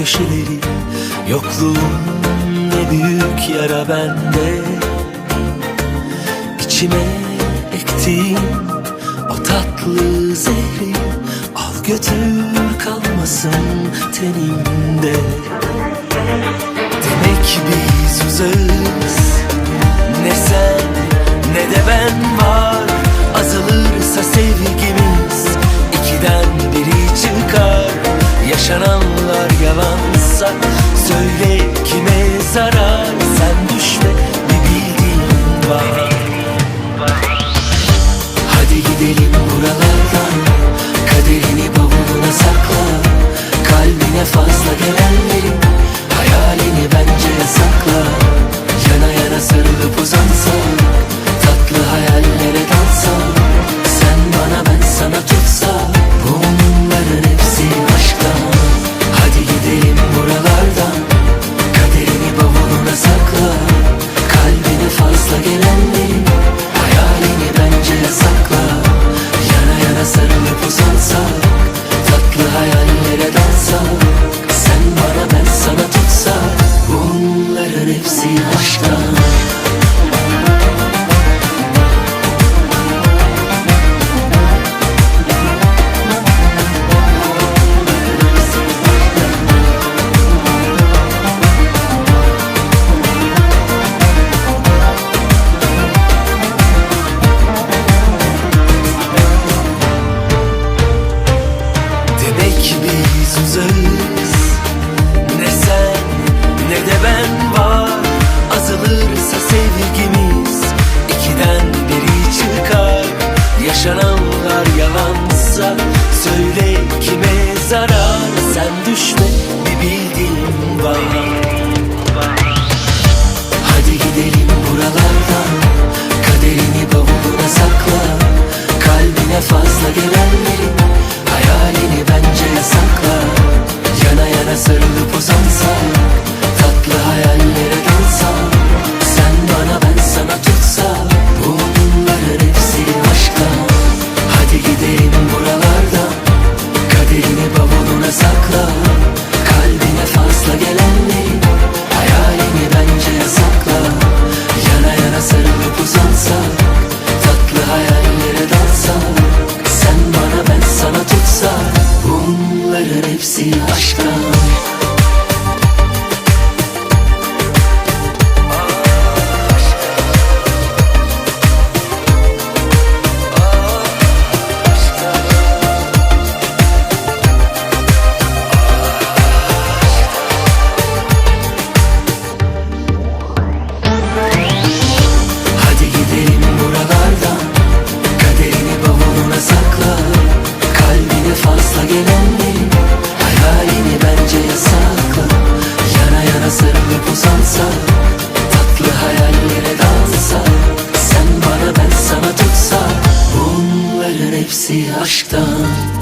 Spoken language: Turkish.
köşeleri Yokluğun ne büyük yara bende. İçime ektiğin o tatlı zehri Al götür kalmasın tenimde. Demek biz uzağız. Ne sen ne de ben var. Azalırsa sevgimiz ikiden biri çıkar. Yaşanan 岁月。başka Demek olsa Söyle kime zarar Sen düşme bir bildiğim var. Hadi gidelim buralardan Kaderini bavuluna sakla. Kalbine fazla gelenlerin dansa Tatlı hayallere dalsa Sen bana ben sana tutsa Bunların hepsi aşktan.